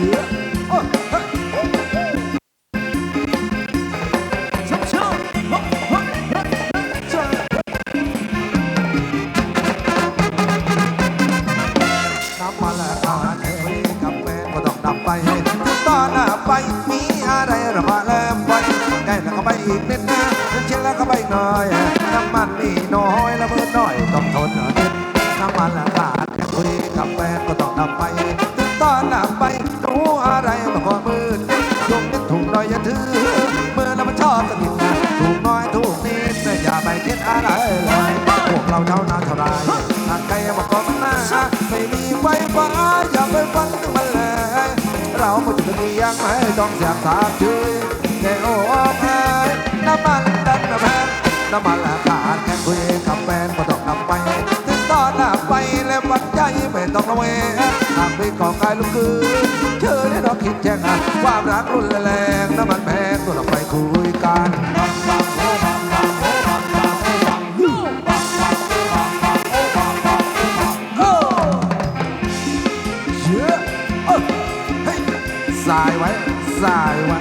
Yeah. Oh. ไรเลยพวกเราเท่านั้นเท่าไรหากใครมาก่อนหน้าไม่มีไฟฟ้าอย่าไปฟันถึงมันเลยเราไม่จะมียังไม่ต้องเสียสาบชื่อแค่โอ้แพ้น้ำมันดันน้ำแพงน้ำมันละขาดแค่คุยกับแฟนก็ต้องนำไปถึงตอนหน้าไปแล้ววัดใจไม่ต้องระเวงหากมีของกายลูกคือเชื่อได้เราคิดแจ้งความรักรุนแรงน้ำมันแพงก็ต้องไปคุยกัน สายไว้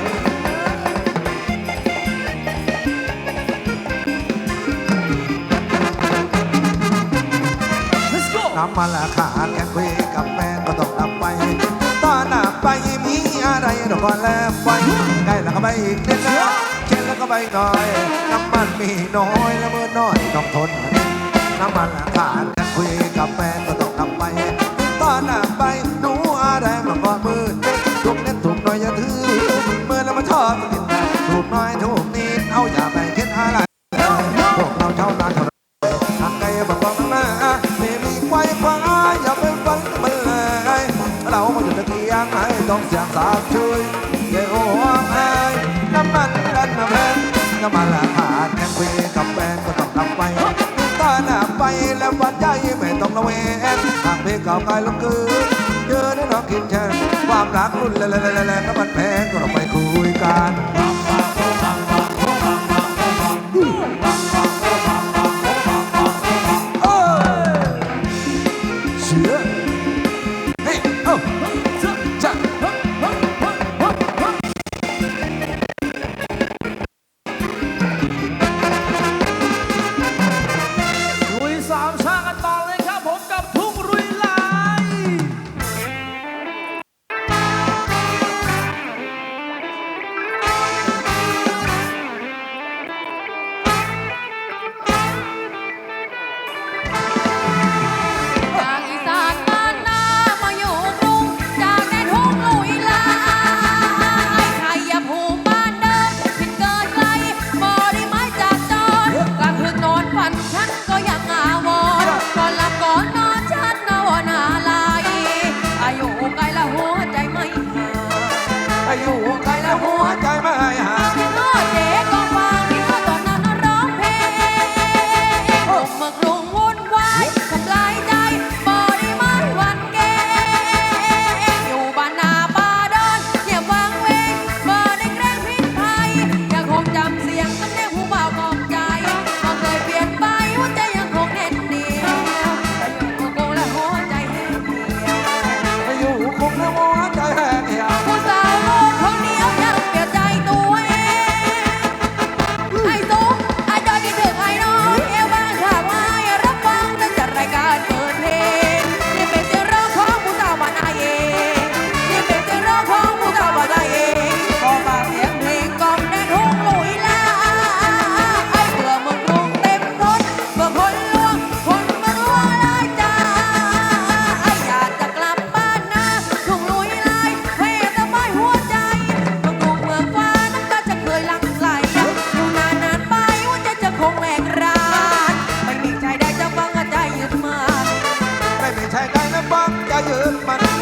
Let's go น้ำมันราคาแค่คุยกับแฟนก็ต้องนำไป ตอนหน้าไปมีอะไรเราก็แล้วไปใกล้แล้วก็ไปอีกเด็ดแล้วเช่นแล้วก็ไปหน่อย น้ำมันมีน้อยแล้วเมื่อน้อยต้องทน น้ำมันราคาแค่คุยกับแฟนก็ต้องนำไป ต้องเสียงสาบช่วยเดี๋ยวไอ้ยน้ำมันดันน้ำแพงน้ำมันราคาดแค่คุยกับแฟนก็ต้องนำไปตาหน้าไปแล้ววัดใจไม่ต้องระเวนหากเพลงเก่าไกลลงคืนเจอได้น้อกคิดแช่ความรักรุ่นแรงๆน้ำมันแพงก็ต้องไปคุยกัน ไปแล้วหัวใจมา ให้ได้นะบ้าองจะยืนมัน